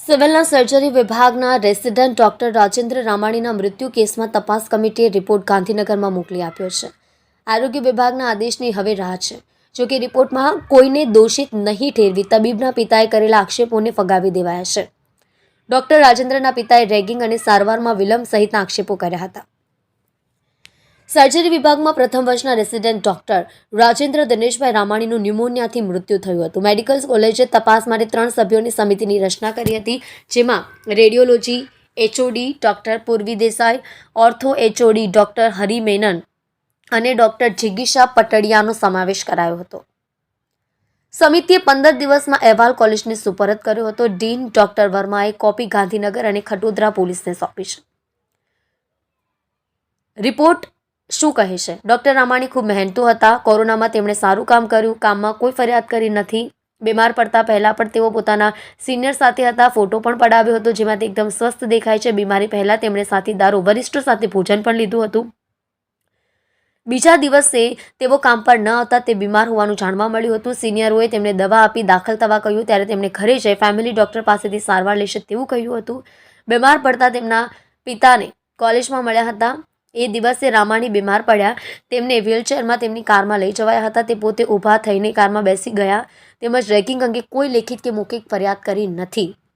સિવિલના surgery વિભાગના resident doctor Rajendra રામાણીના મૃત્યુ કેસમાં તપાસ કમિટીએ રિપોર્ટ ગાંધીનગરમાં મોકલી આપ્યો છે. આરોગ્ય વિભાગના આદેશની હવે રાહ છે. જોકે રિપોર્ટમાં કોઈને દોષિત નહીં ઠેરવી તબીબના પિતાએ કરેલા આક્ષેપોને ફગાવી દેવાયા છે. ડોક્ટર રાજેન્દ્રના પિતાએ રેગિંગ અને સારવારમાં વિલંબ સહિતના આક્ષેપો કર્યા હતા. સર્જરી વિભાગમાં પ્રથમ વર્ષના રેસિડેન્ટ ડોક્ટર રાજેન્દ્ર દિનેશભાઈ રામાણીનું ન્યુમોનિયાથી મૃત્યુ થયું હતું. મેડિકલ કોલેજે તપાસ માટે ત્રણ સભ્યોની સમિતિની રચના કરી હતી, જેમાં radiology, HOD doctor Purvi Desai, ortho HOD doctor Hari Menon અને ડોક્ટર જિગીશા પટડિયાનો સમાવેશ કરાયો હતો. સમિતિએ પંદર દિવસમાં અહેવાલ કોલેજને સુપરત કર્યો હતો. ડીન ડોક્ટર વર્માએ કોપી ગાંધીનગર અને ખટોદરા પોલીસને સોંપી છે. રિપોર્ટ શું કહે છે? ડોક્ટર રામાણી ખૂબ મહેનતુ હતા. કોરોનામાં તેમણે સારું કામ કર્યું. કામમાં કોઈ ફરિયાદ કરી નથી. બીમાર પડતા પહેલાં પણ તેઓ પોતાના સિનિયર સાથે હતા. ફોટો પણ પડાવ્યો હતો, જેમાં તે એકદમ સ્વસ્થ દેખાય છે. બીમારી પહેલાં તેમણે સાથીદારો વરિષ્ઠો સાથે ભોજન પણ લીધું હતું. બીજા દિવસે તેઓ કામ પર ન હતા તે બીમાર હોવાનું જાણવા મળ્યું હતું. સિનિયરોએ તેમને દવા આપી દાખલ થવા કહ્યું. ત્યારે તેમણે ઘરે જઈ ફેમિલી ડૉક્ટર પાસેથી સારવાર લેશે તેવું કહ્યું હતું. બીમાર પડતા તેમના પિતાને કોલેજમાં મળ્યા હતા. એ દિવસે રામાણી બીમાર પડ્યા. તેમને વ્હીલચેરમાં તેમની કારમાં લઈ જવાયા હતા. તે પોતે ઊભા થઈને કારમાં બેસી ગયા. તેમજ રેકિંગ અંગે કોઈ લેખિત કે મૌખિક ફરિયાદ કરી નથી.